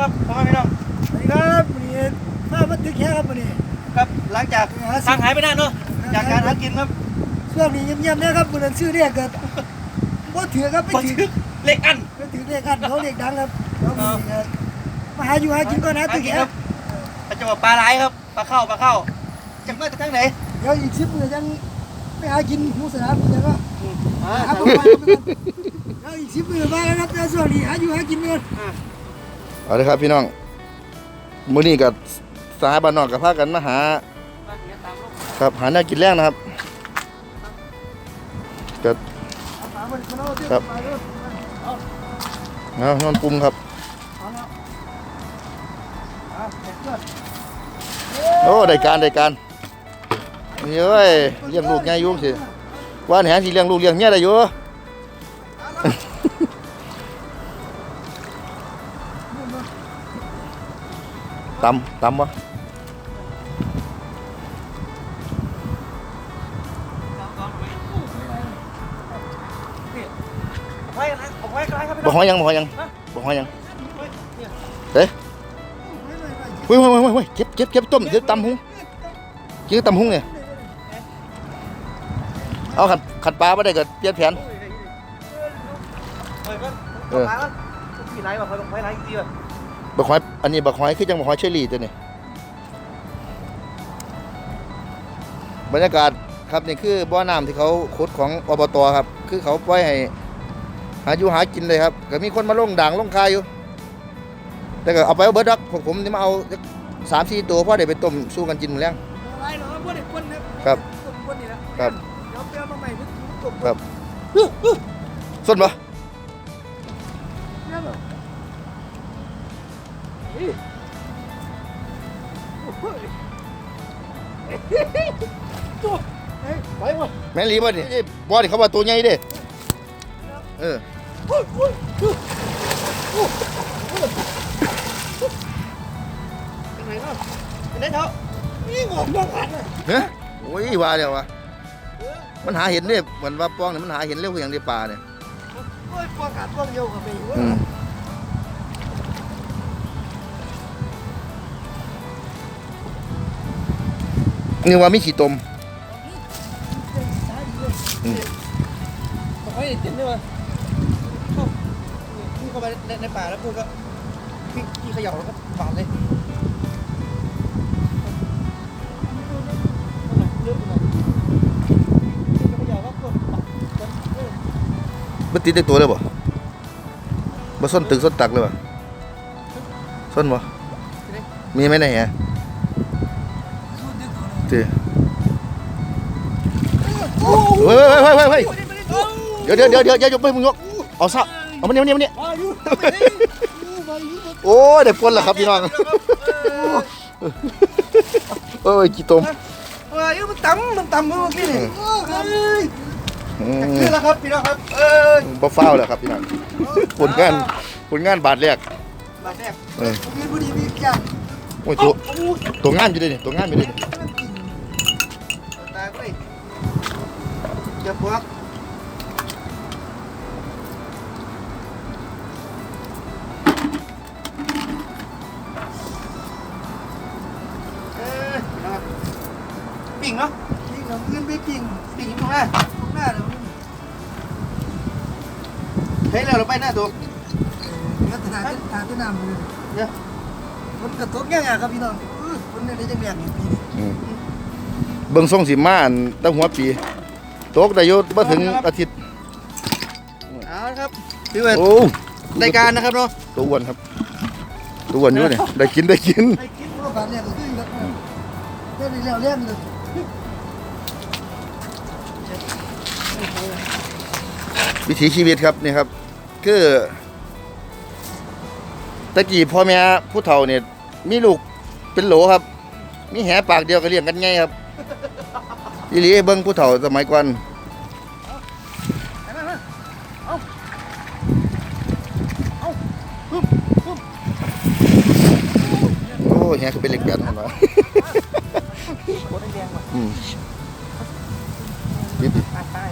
ครับพ่อแม่พี่น้องสวัสดีครับวันนี้ข้ามาตึกแค่ครับวันนี้ ครับหลังจากทางหายไปนานเนาะจากการหากินครับช่วงนี้เงียบๆนะครับวันนั้นชื่อเรียกกันบ่ถือครับพอไม่ถืถึองเล็กอันไม่ถือเรียกกันเขาเรียกดังครับแล้ววันนี้ครับมาหาอยู่หากินก็นะตึกหากินแค่ครับอาจจะบอกปลาไหลครับปลาเข้าปลาเข้าจากมาจากทางไหนเดี๋ยวอีกสิบมือยังไปหากินหมูสนามเดี๋ยวก็อ่าหาปลาไปก่อนแล้วอีกสิบมือมาแล้วครับแต่ช่วงนี้หาอยู่หากินก่อน เอาเลยครับพี่น้องมื้อนี้กับสหายบ้านนอกกับพากันมาหา ครับหาแนวกินแรงนะครับก็หามันเอาเที่ยวครับเอเอานอนปุ่มครับโอ้ได้การได้การเอ้ยเลี้ยงลูกง่ายยุ่งสิว่าแหนสิเลี้ยงลูกเลี้ยงเมียได้อยู่ ตำตำวะไว้นะผมไว้ไกลครับพี่บ่น้องหอยยังบ่หอยยังบ่หอยยังเฮ้ยเฮ้ยเฮ้ยเฮ้ยเฮ้ยเฮ้ยเก็บเก็บเก็บต้มเดี๋ยวตำหุงกินกับตำหุงเนี่ยเอาขัดขัดปลาไม่ได้ก็เปลี่ยนแผนเฮ้ยก็เอ อปลาแล้วกี่ไรวะคอยลงไว้ไรจริงๆวะบักหอยอันนี้บักหอยคือจังบักหอยเชอรี่ตัวนี้บรรยากาศครับนี่คือบ่อน้ำที่เขาขุดของอบตครับ คือเขาปล่อยให้หาอยู่หากินเลยครับก็มีคนมาลงด่างลงคายอยู่ แต่ก็เอาไปเอาเบิร์ดดักพวกผมนี่มาเอาสามสี่ตัวพ่อเดี๋ยวไปต้มสู้กันกินหมื้อแรงอะไรเหรอบ่ได้คนนะครับคนนี่นะครับเดี๋ยวเปลี่ยนมาใหม่พิ่งจบครับส้นปะ ไปวะแม่นรีบ่นี่บ่นี่เขาว่าตัวใหญ่เด้เออเป็นเนาะเป็นไงเถอะนี่งอกมาขันเลยฮะโอ้ยว่าเดี๋ยววะมันหาเห็นเนี่ยเหมือนว่าป้องเนี่ยมันหาเห็นเร็วอย่างในป่าเนี่ยโอ้ยปวดขาดปวดเยี่ยวกับไปอยู่ นี่ว่ามีขี้ตมเฮ้ยเต็มเลยวะเข้าพุ่งเข้าไปในในป่าแล้วพุ่งก็พี่พี่เขย่าแล้วก็ฝาดเลยเลือดเลยเขย่าก็ปวดปากเออมันติดในตัวเลยบ่บ่ส้นตึกส้นตักเลยบ่ส้นบ่มีไหมไหนฮะ เจ้เฮ้ยเฮ้ยเฮ้ยเฮ้ยเดี๋ยวเดี๋ยวเดี๋ยวเดี๋ยวอย่ายกไปมึงยกเอาซะเอามาเนี่ยมาเนี่ยมาเนี่ยโอ้ยได้ปนแล้วครับพี่น้องเอ้ยกี่ตมเอ้ยมันต่ำมันต่ำเมื่อกี้นี่โอ้ครับอืมคือแล้วครับพี่น้องครับเออบ่ฟ้าแล้วครับพี่น้องผลงานผลงานบาทแรกบาดแผลเออมีบุรีมีจังโอ้ยตัวตัวงานอยู่ด้วยนี่ตัวงานอยู่ด้วยนี่ต อย่าปวกเออพี่น้องครับปิ่งเนาะจริงเหรอเงินไปจริงปิ่งอยู่ตรงหน้าตรงหน้าเดี๋ยวเฮ้ยเราเราไปหน้าตัวพัฒนาเป็นทางที่น้ำเลยเดี๋ยวฝนกระทบแง่ๆครับพี่น้องฝนเนี่ยได้จังแรงอยู่ปีนี้อืมเบิ่งทรงสิมาอันตั้งหัวปี ตกได้อยู่บ่ถึงอาทิตย์เอาละครับพี่เวทโอ้รายการนะครับเนาะตัวอ้วนครับตัวอ้วนอยู่เนี่ยได้กินได้กินไอ้คิดว่าบาดเนี่ยก็คือแบบเรื่องนี้แล้วเรื่องเลยวิถีชีวิตครับนี่ครับ คือตะกี้พ่อแม่ผู้เฒ่าเนี่ยมีลูกเป็นโหลครับ มีแหปากเดียวก็เลี้ยงกันไงครับ อีหลีเบิ่งผู้เฒ่าสมัยก่อนโอ้แหคือเป็นเหล็กแบนมันวะโคตรแดงว่ะอืมนิดดิตายตาย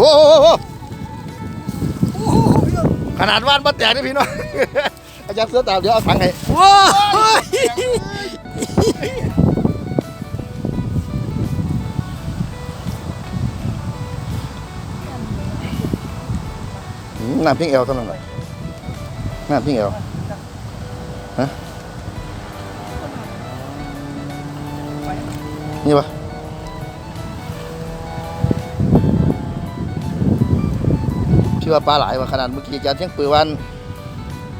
อ้โหโอ้โหพี่น้องขนาดว่านมาแตกนี่พี่น้อง อาจารย์เสือตามเดี๋ยวเอาถังให้ว้าวอืมน้ำพิงเอวเท่านั้นแหละน้ำพิงเอวฮะนี่ปะชื่อว่าปลาหลายว่าขนาดเมื่อกี้อาจารย์เชียงปือวัน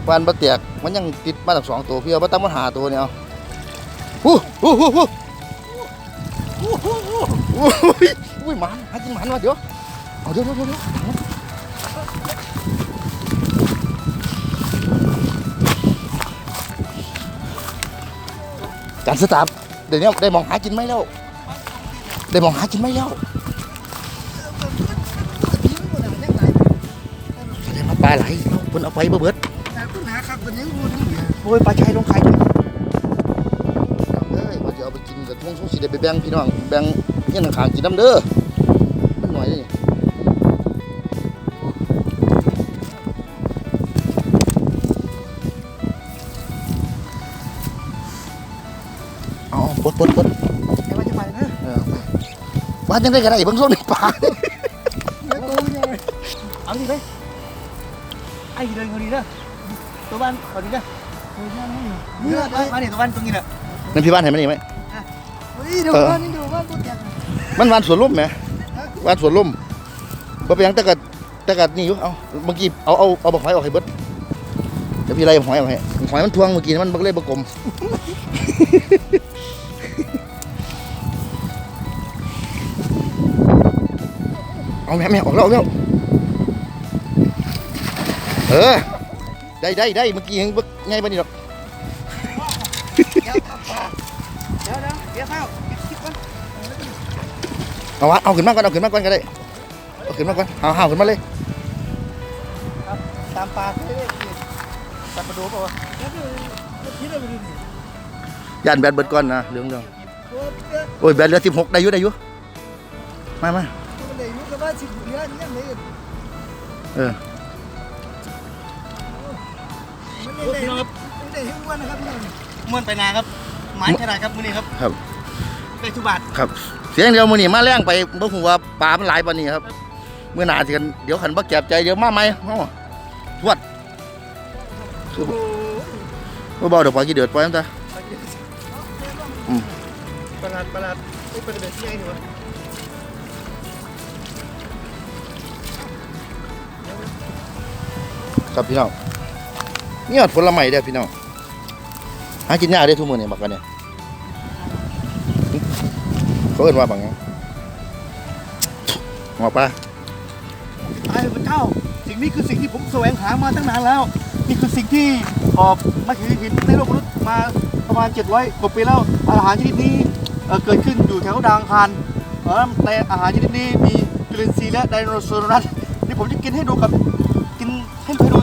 วันบะเตียกมันยังติดมาจากสองตัวพี่เอามาตั้งมาหาตัวเนี่ยเอาอู้หู้หู้หู้โอ้โหอุ้ยอุ้ยหมันหากินหมันวะเดี๋ยวเอาเดี๋ยวเดี๋ยวเดี๋ยวเดี๋ยวจานสตาร์เดี๋ยวนี้ได้มองหากินไหมแล้ว ได้มองหากินไหมแล้วแสดงว่าปลาไหลเพิ่นเอาไปเบิด แต่ปัญหาครับตัวนี้งูทั้งเดียวโอ้ยปลาชัยลงไข่ด้วยเอ้ยว่าจะเอาไปกินกับทุ่งทุ่งสีได้ไปแบ่งพี่น้องแบ่งเงี้ยข้างๆกินน้ำเด้อมันหน่อยนี่เอาปลดปลดปลดแกว่าจะไปนะเออไปว่าจังได้ก็ได้เบิ่งส้มในป่าไม่โกงเลยเอาดิเลยไอ้เดินเขาดีนะ ตัวบ้านเขาดีนะเนื้อไปมาเนี่ยตัวบ้านตรงนี้แหละนั่นพี่บ้านเห็นไหมนี่ไหมเฮ้ยเดี๋ยวบ้านนี่เดี๋ยวบ้านตัวแก่มันวานสวนลุ่มไหมวานสวนลุ่มบ่เป็นหยังแต่กัดแต่กัดนี่อยู่เอาเมื่อกี้เอาเอาเอาบักหอยออกให้เบิดเดี๋ยวพี่ไล่บักหอยออกให้บักหอยมันทวงเมื่อกี้มันบักเล่บักกลมเอาแม่แม่ออกแล้วออกแล้วเออ ได้ได้ได้เมื่อกี้ยังบักไงบ้านี่หรอกเดี๋ยวครับเดี๋ยวเดี๋ยวเดี๋ยวเข้าคิดก่อนเอาวะเอาขึ้นมาก่อนเอาขึ้นมาก่อนก็ได้เอาขึ้นมาก่อนเอาเอาขึ้นมาเลยตามปลาเรื่อยๆตัดประตูเปล่าวะเดี๋ยวเดี๋ยวคิดอะไรดูดิย่านแบตเบิดก่อนนะเรื่องเรื่องโอ้ยเดี๋ยวโอ้ยแบตเหลือสิบหกได้อยุได้อยุมามามันได้อยู่กับบ้านสิบเหรียญเนี่ยเลยเออมันได้ได้มันได้ให้อ้วนนะครับพี่น้องม้วนไปนาครับหมายขนาดครับมื้อนี้ครับครับได้ทุกบาทครับ เสียงเดียวมือนี่มาแรงไปบ่ฮู้ว่าปลามันหลายปานนี้ครับเมื่อหนาสิกันเดี๋ยวขันบ่แก็บใจเดี๋ยวมาใหม่เฮาทวดโอ้โหบ่เบาเดี๋ยวปล่อยกี่เดือดปล่อยมันซะอืมประหลาดประหลาดไอ้เป็นแบบที่ไงดีวะครับพี่น้อง นี่ยอดผลไม้เด้อพี่น้องหากินยากเด้ทุกมื้อนี่บักกันเนี่ยเขาเอิ้นว่าบักหยังหมอปลาไอ้พระเจ้า สิ่งนี้คือสิ่งที่ผมแสวงหามาตั้งนานแล้ว นี่คือสิ่งที่ออกมาถือหินในโลกมนุษย์มาประมาณ 700กว่าปีแล้วอาหารชนิดนี้เอ่อเกิดขึ้นอยู่แถวดางคารเออแต่อาหารชนิดนี้มีจุลินทรีย์และไดโนเสาร์นัสนี่ผมจะกินให้ดูกับกินให้ดู